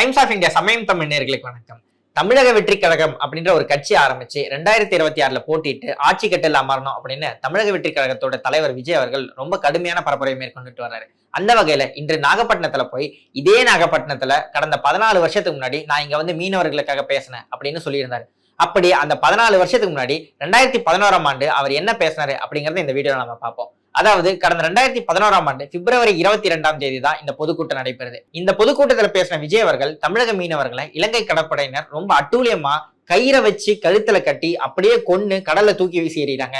Times of India சமயம் தமிழ் நேர்களுக்கு வணக்கம். தமிழக வெற்றி கழகம் அப்படின்ற ஒரு கட்சி ஆரம்பிச்சு ரெண்டாயிரத்தி இருபத்தி ஆறுல போட்டிட்டு ஆட்சி கட்டில் அமரணும் அப்படின்னு தமிழக வெற்றி கழகத்தோட தலைவர் விஜய் அவர்கள் ரொம்ப கடுமையான பரப்புரை மேற்கொண்டுட்டு வர்றாரு. அந்த வகையில இன்று நாகப்பட்டினத்துல போய் இதே நாகப்பட்டினத்துல கடந்த பதினாலு வருஷத்துக்கு முன்னாடி நான் இங்க வந்து மீனவர்களுக்காக பேசினேன் அப்படின்னு சொல்லியிருந்தாரு. அப்படி அந்த பதினாலு வருஷத்துக்கு முன்னாடி ரெண்டாயிரத்தி பதினோராம் ஆண்டு அவர் என்ன பேசினாரு அப்படிங்கறத இந்த வீடியோவில் நம்ம பார்ப்போம். அதாவது கடந்த ரெண்டாயிரத்தி பதினோராம் ஆண்டு பிப்ரவரி இருபத்தி ரெண்டாம் தேதி தான் இந்த பொதுக்கூட்டம் நடைபெறுது. இந்த பொதுக்கூட்டத்தில் பேசின விஜய் அவர்கள் தமிழக மீனவர்களை இலங்கை கடற்படையினர் ரொம்ப அட்டூழியமா கயிறை வச்சு கழுத்துல கட்டி அப்படியே கொன்னு கடல்ல தூக்கி வீசி எறிகிறாங்க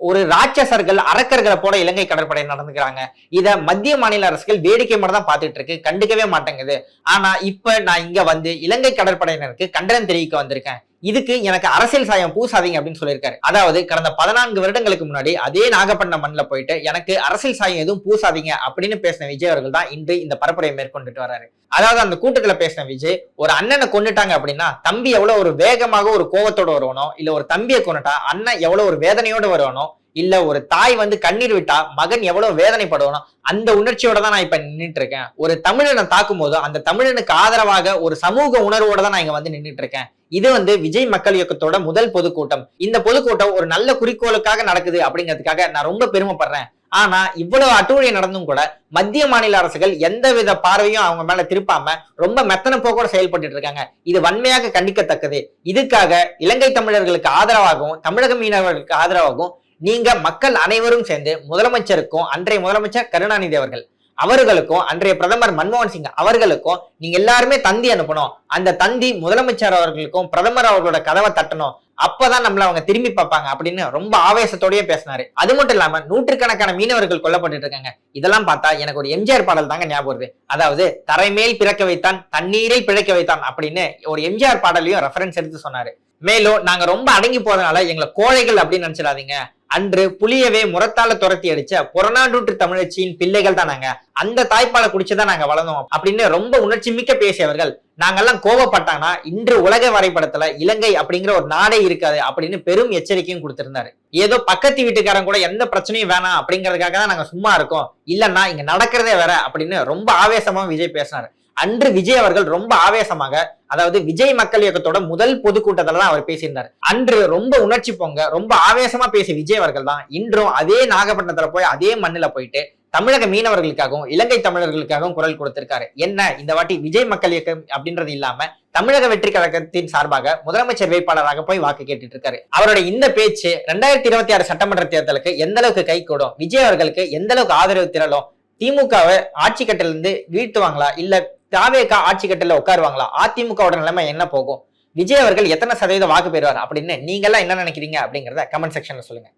ஒரு ராட்சசர்கள் அரக்கர்களை போல இலங்கை கடற்படை நடந்துக்கிறாங்க. இதை மத்திய மாநில அரசுகள் வேடிக்கை மட்டும் தான் பார்த்துட்டு இருக்கு கண்டுக்கவே மாட்டேங்குது. ஆனா இப்ப நான் இங்க வந்து இலங்கை கடற்படையினருக்கு கண்டனம் தெரிவிக்க வந்திருக்கேன். இதுக்கு எனக்கு அரசியல் சாயம் பூசாதீங்க அப்படின்னு சொல்லியிருக்காரு. அதாவது கடந்த பதினான்கு வருடங்களுக்கு முன்னாடி அதே நாகப்பட்டினம் மண்ணில் போயிட்டு எனக்கு அரசியல் சாயம் எதுவும் பூசாதீங்க அப்படின்னு பேசின விஜய் அவர்கள் தான் இன்று இந்த பரப்புரையை மேற்கொண்டுட்டு வராரு. அதாவது அந்த கூட்டத்தில் பேசின விஜய் ஒரு அண்ணனை கொண்டுட்டாங்க அப்படின்னா தம்பி எவ்வளோ ஒரு வேகமாக ஒரு கோவத்தோட வருவானோ இல்லை ஒரு தம்பியை கொண்டுட்டா அண்ணன் எவ்வளோ ஒரு வேதனையோடு வருவானோ இல்ல ஒரு தாய் வந்து கண்ணீர் விட்டா மகன் எவ்வளவு வேதனைப்படுவனோ அந்த உணர்ச்சியோட தான் நான் இப்ப நின்றுட்டு இருக்கேன் ஒரு தமிழனை தாக்கும் போது அந்த தமிழனுக்கு ஆதரவாக ஒரு சமூக உணர்வோட தான் நான் இங்க வந்து நின்றுட்டு இருக்கேன் இது வந்து விஜய் மக்கள் இயக்கத்தோட முதல் பொதுக்கூட்டம். இந்த பொதுக்கூட்டம் ஒரு நல்ல குறிக்கோளுக்காக நடக்குது அப்படிங்கிறதுக்காக நான் ரொம்ப பெருமைப்படுறேன். ஆனா இவ்வளவு அட்டூழியம் நடந்தும் கூட மத்திய மாநில அரசுகள் எந்தவித பார்வையும் அவங்க மேல திருப்பாம ரொம்ப மெத்தன போக்கோட செயல்பட்டு இருக்காங்க. இது வன்மையாக கண்டிக்கத்தக்கது. இதுக்காக இலங்கை தமிழர்களுக்கு ஆதரவாகவும் தமிழக மீனவர்களுக்கு ஆதரவாகவும் நீங்க மக்கள் அனைவரும் சேர்ந்து முதலமைச்சருக்கும் அன்றைய முதலமைச்சர் கருணாநிதி அவர்கள் அவர்களுக்கும் அன்றைய பிரதமர் மன்மோகன் சிங் அவர்களுக்கும் நீங்க எல்லாருமே தந்தி அனுப்பணும். அந்த தந்தி முதலமைச்சர் அவர்களுக்கும் பிரதமர் அவர்களோட கதவை தட்டணும். அப்பதான் நம்மள அவங்க திரும்பி பார்ப்பாங்க அப்படின்னு ரொம்ப ஆவேசத்தோடயே பேசினாரு. அது மட்டும் இல்லாம நூற்றுக்கணக்கான மீனவர்கள் கொல்லப்பட்டு இருக்காங்க. இதெல்லாம் பார்த்தா எனக்கு ஒரு எம்ஜிஆர் பாடல் தாங்க ஞாபகம் வருது. அதாவது தரைமேல் பிறக்க வைத்தான் தண்ணீரில் பிழைக்க வைத்தான் அப்படின்னு ஒரு எம்ஜிஆர் பாடலையும் ரெஃபரன்ஸ் எடுத்து சொன்னாரு. மேலும் நாங்க ரொம்ப அடங்கி போறதுனால எங்களை கோழைகள் அப்படின்னு நினைச்சிடாதீங்க. அன்று புலியவே முரத்தால துரத்தி அடிச்ச புறநானூற்று தமிழச்சியின் பிள்ளைகள் தான் நாங்க. அந்த தாய்ப்பாலை குடிச்சுதான் நாங்க வளர்ந்தோம் அப்படின்னு ரொம்ப உணர்ச்சி மிக்க பேசியவர்கள். நாங்கெல்லாம் கோவப்பட்டாங்கன்னா இன்று உலக வரைபடத்துல இலங்கை அப்படிங்கிற ஒரு நாடே இருக்காது அப்படின்னு பெரும் எச்சரிக்கையும் கொடுத்திருந்தாரு. ஏதோ பக்கத்து வீட்டுக்காரன் கூட எந்த பிரச்சனையும் வேணாம் அப்படிங்கிறதுக்காக தான் நாங்க சும்மா இருக்கோம். இல்லைன்னா இங்க நடக்கிறதே வேற அப்படின்னு ரொம்ப ஆவேசமா விஜய் பேசினாரு. அன்று விஜய் அவர்கள் ரொம்ப ஆவேசமாக அதாவது விஜய் மக்கள் இயக்கத்தோட முதல் பொதுக்கூட்டத்தில் தான் அவர் பேசியிருந்தார். அன்று ரொம்ப உணர்ச்சி பொங்க ரொம்ப ஆவேசமா பேசிய விஜய் அவர்கள் தான் இன்றும் அதே நாகப்பட்டினத்துல போய் அதே மண்ணில் போயிட்டு தமிழக மீனவர்களுக்காகவும் இலங்கை தமிழர்களுக்காகவும் குரல் கொடுத்திருக்காரு. என்ன இந்த வாட்டி விஜய் மக்கள் இயக்கம் அப்படின்றது இல்லாம தமிழக வெற்றி கழகத்தின் சார்பாக முதலமைச்சர் வேட்பாளராக போய் வாக்கு கேட்டுட்டு இருக்காரு அவருடைய இந்த பேச்சு ரெண்டாயிரத்தி இருபத்தி ஆறு சட்டமன்ற தேர்தலுக்கு எந்த அளவுக்கு கை கூடும் விஜய் அவர்களுக்கு எந்த அளவுக்கு ஆதரவு திரளும் திமுகவை ஆட்சி கட்டிலிருந்து வீழ்த்துவாங்களா இல்ல தாவேகா ஆட்சி கட்டில உட்காருவாங்களா? அதிமுகவோட நிலைமை என்ன போகும்? விஜய் அவர்கள் எத்தனை சதவீதம் வாக்கு பெறுவார்? அப்படின்னு நீங்க எல்லாம் என்ன நினைக்கிறீங்க அப்படிங்கறத கமெண்ட் செக்ஷன்ல சொல்லுங்க.